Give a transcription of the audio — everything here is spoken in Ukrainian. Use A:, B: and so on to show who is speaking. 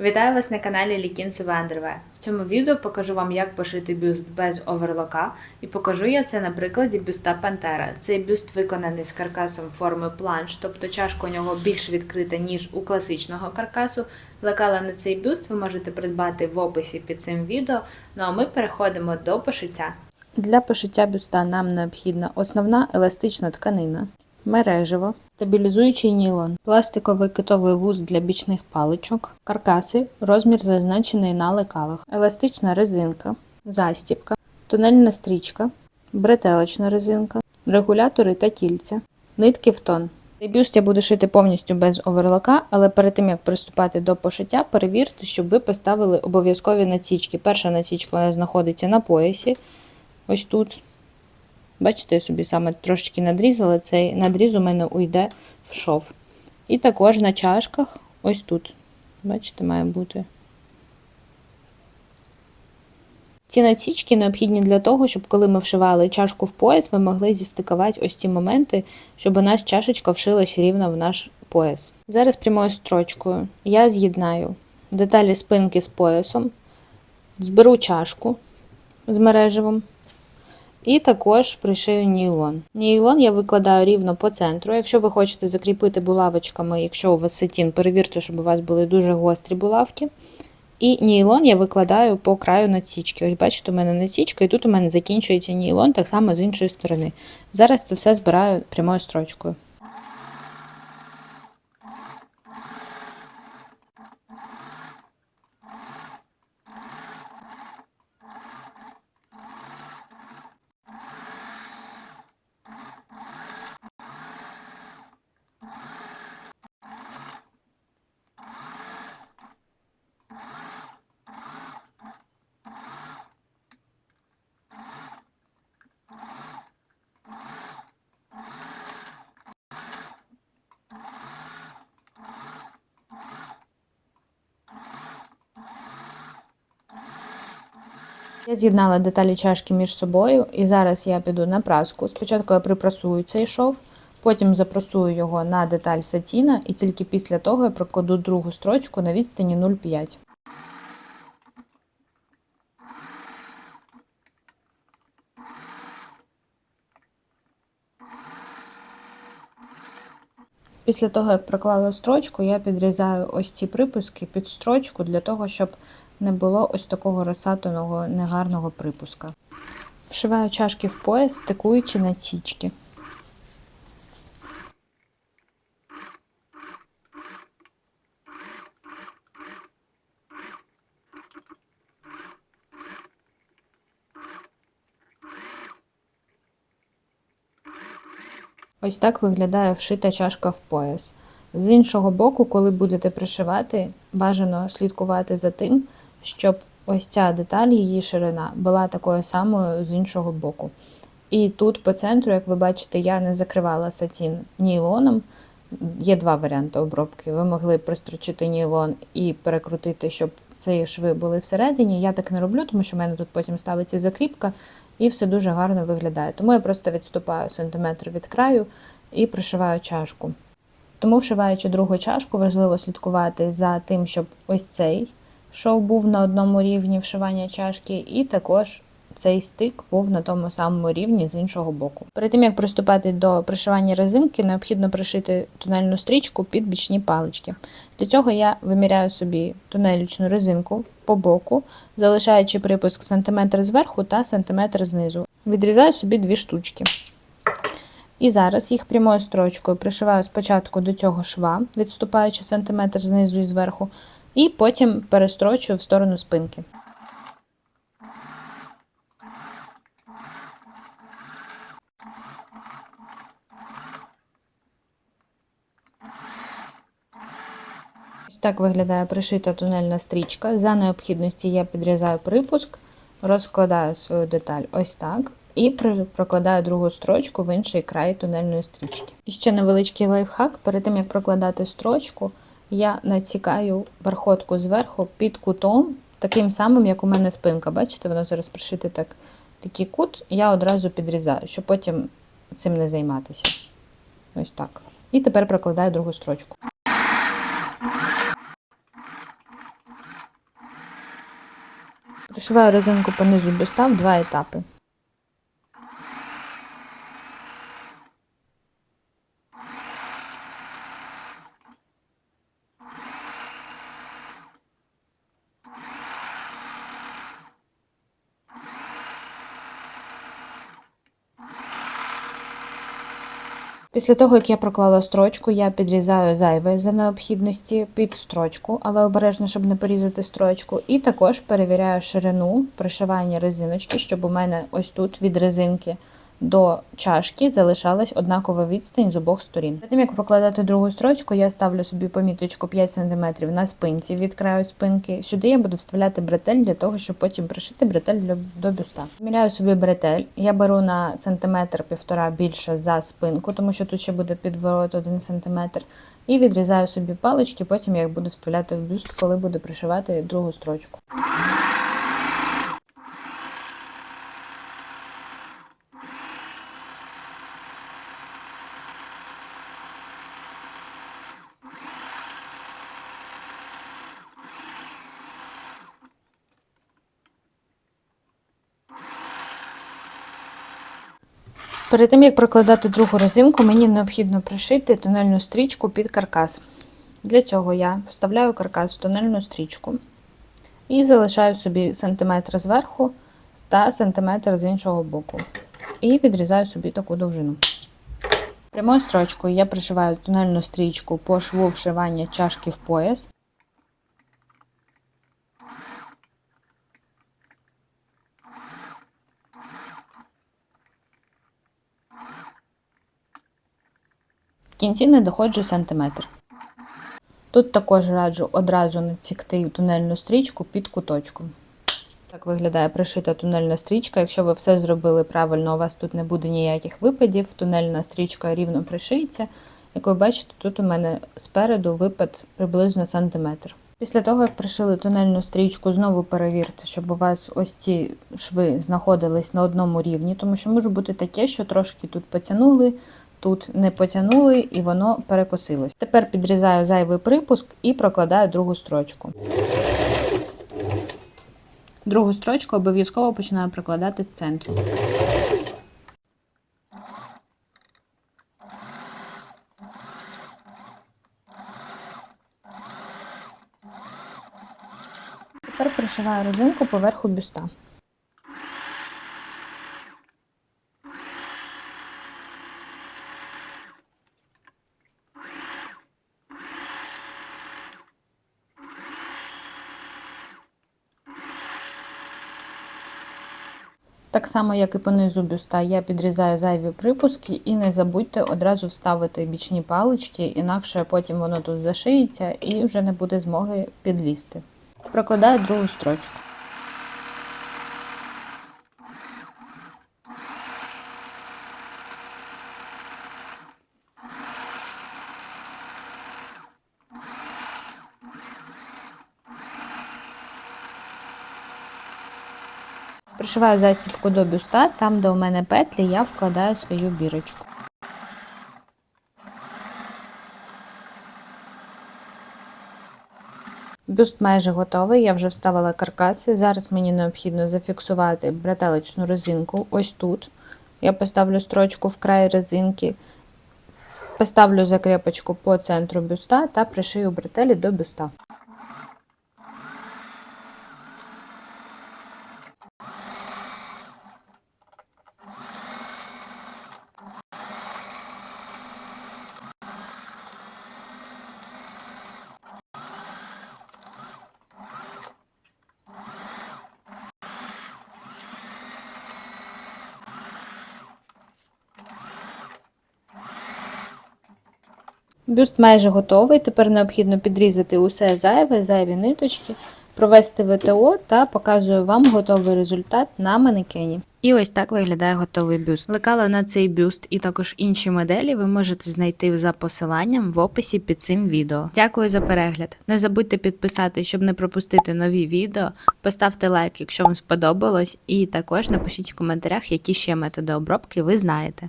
A: Вітаю вас на каналі Лікінцеве Андерве. В цьому відео покажу вам, як пошити бюст без оверлока, і покажу я це на прикладі бюста Пантера. Цей бюст виконаний з каркасом форми планш, тобто чашка у нього більш відкрита, ніж у класичного каркасу. Лекала на цей бюст ви можете придбати в описі під цим відео. Ну а ми переходимо до пошиття. Для пошиття бюста нам необхідна основна еластична тканина, мережево, стабілізуючий нілон, пластиковий китовий вуз для бічних паличок, каркаси, розмір зазначений на лекалах, еластична резинка, застібка, тунельна стрічка, бретелечна резинка, регулятори та кільця, нитки в тон. Цей бюст я буду шити повністю без оверлока, але перед тим як приступати до пошиття, перевірте, щоб ви поставили обов'язкові насічки. Перша насічка знаходиться на поясі, ось тут. Бачите, я собі саме трошечки надрізала, цей надріз у мене уйде в шов. І також на чашках, ось тут. Бачите, має бути. Ці насічки необхідні для того, щоб коли ми вшивали чашку в пояс, ми могли зістикувати ось ці моменти, щоб у нас чашечка вшилась рівно в наш пояс. Зараз прямою строчкою я з'єднаю деталі спинки з поясом, зберу чашку з мереживом. І також пришию нейлон. Нейлон я викладаю рівно по центру. Якщо ви хочете закріпити булавочками, якщо у вас сетін, перевірте, щоб у вас були дуже гострі булавки. І нейлон я викладаю по краю надсічки. Ось бачите, у мене надсічка, і тут у мене закінчується нейлон, так само з іншої сторони. Зараз це все збираю прямою строчкою. Я з'єднала деталі чашки між собою, і зараз я піду на праску. Спочатку я припрасую цей шов, потім запрасую його на деталь сатіна, і тільки після того я прокладу другу строчку на відстані 0,5. Після того, як проклала строчку, я підрізаю ось ці припуски під строчку для того, щоб не було ось такого розсатаного негарного припуска. Вшиваю чашки в пояс, стикуючи на січки. Ось так виглядає вшита чашка в пояс. З іншого боку, коли будете пришивати, бажано слідкувати за тим, щоб ось ця деталь, її ширина, була такою самою з іншого боку. І тут по центру, як ви бачите, я не закривала сатін нейлоном. Є два варіанти обробки. Ви могли пристрочити нейлон і перекрутити, щоб ці шви були всередині. Я так не роблю, тому що в мене тут потім ставиться закріпка і все дуже гарно виглядає. Тому я просто відступаю сантиметр від краю і пришиваю чашку. Тому, вшиваючи другу чашку, важливо слідкувати за тим, щоб ось цей шов був на одному рівні вшивання чашки, і також цей стик був на тому самому рівні з іншого боку. Перед тим як приступати до пришивання резинки, необхідно пришити тунельну стрічку під бічні палички. Для цього я виміряю собі тунелічну резинку по боку, залишаючи припуск сантиметр зверху та сантиметр знизу. Відрізаю собі дві штучки. І зараз їх прямою строчкою пришиваю спочатку до цього шва, відступаючи сантиметр знизу і зверху, і потім перестрочую в сторону спинки. Ось так виглядає пришита тунельна стрічка. За необхідності я підрізаю припуск, розкладаю свою деталь ось так. І прокладаю другу строчку в інший край тунельної стрічки. І ще невеличкий лайфхак. Перед тим як прокладати строчку, я націкаю верхотку зверху під кутом, таким самим, як у мене спинка. Бачите, воно зараз пришите так, такий кут, я одразу підрізаю, щоб потім цим не займатися. Ось так. І тепер прокладаю другу строчку. Пришиваю резинку понизу без в два етапи. Після того, як я проклала строчку, я підрізаю зайве за необхідності під строчку, але обережно, щоб не порізати строчку. І також перевіряю ширину пришивання резиночки, щоб у мене ось тут від резинки до чашки залишалась однакова відстань з обох сторін. Перед тим як прокладати другу строчку, я ставлю собі поміточку 5 см на спинці від краю спинки. Сюди я буду вставляти бретель для того, щоб потім пришити бретель до бюста. Міряю собі бретель. Я беру на сантиметр півтора більше за спинку, тому що тут ще буде підворот 1 см. І відрізаю собі палички, потім я їх буду вставляти в бюст, коли буду пришивати другу строчку. Перед тим як прокладати другу резинку, мені необхідно пришити тунельну стрічку під каркас. Для цього я вставляю каркас в тунельну стрічку і залишаю собі сантиметр зверху та сантиметр з іншого боку. І відрізаю собі таку довжину. Прямою строчкою я пришиваю тунельну стрічку по шву вшивання чашки в пояс. Кінці не доходжу сантиметр. Тут також раджу одразу надсікти тунельну стрічку під куточком. Так виглядає пришита тунельна стрічка. Якщо ви все зробили правильно, у вас тут не буде ніяких випадів. Тунельна стрічка рівно пришиється. Як ви бачите, тут у мене спереду випад приблизно сантиметр. Після того, як пришили тунельну стрічку, знову перевірте, щоб у вас ось ці шви знаходились на одному рівні, тому що може бути таке, що трошки тут потягнули, тут не потягнули і воно перекосилось. Тепер підрізаю зайвий припуск і прокладаю другу строчку. Другу строчку обов'язково починаю прокладати з центру. Тепер пришиваю резинку поверху бюста. Так само, як і по низу бюста, я підрізаю зайві припуски і не забудьте одразу вставити бічні палички, інакше потім воно тут зашиється і вже не буде змоги підлізти. Прокладаю другу строчку. Пришиваю застібку до бюста, там, де у мене петлі, я вкладаю свою бірочку. Бюст майже готовий, я вже вставила каркаси. Зараз мені необхідно зафіксувати бретелечну резинку ось тут. Я поставлю строчку в край резинки, поставлю закрепочку по центру бюста та пришию бретелі до бюста. Бюст майже готовий. Тепер необхідно підрізати усе зайве, зайві ниточки, провести ВТО та показую вам готовий результат на манекені. І ось так виглядає готовий бюст. Лекала на цей бюст і також інші моделі ви можете знайти за посиланням в описі під цим відео. Дякую за перегляд. Не забудьте підписати, щоб не пропустити нові відео. Поставте лайк, якщо вам сподобалось, і також напишіть в коментарях, які ще методи обробки ви знаєте.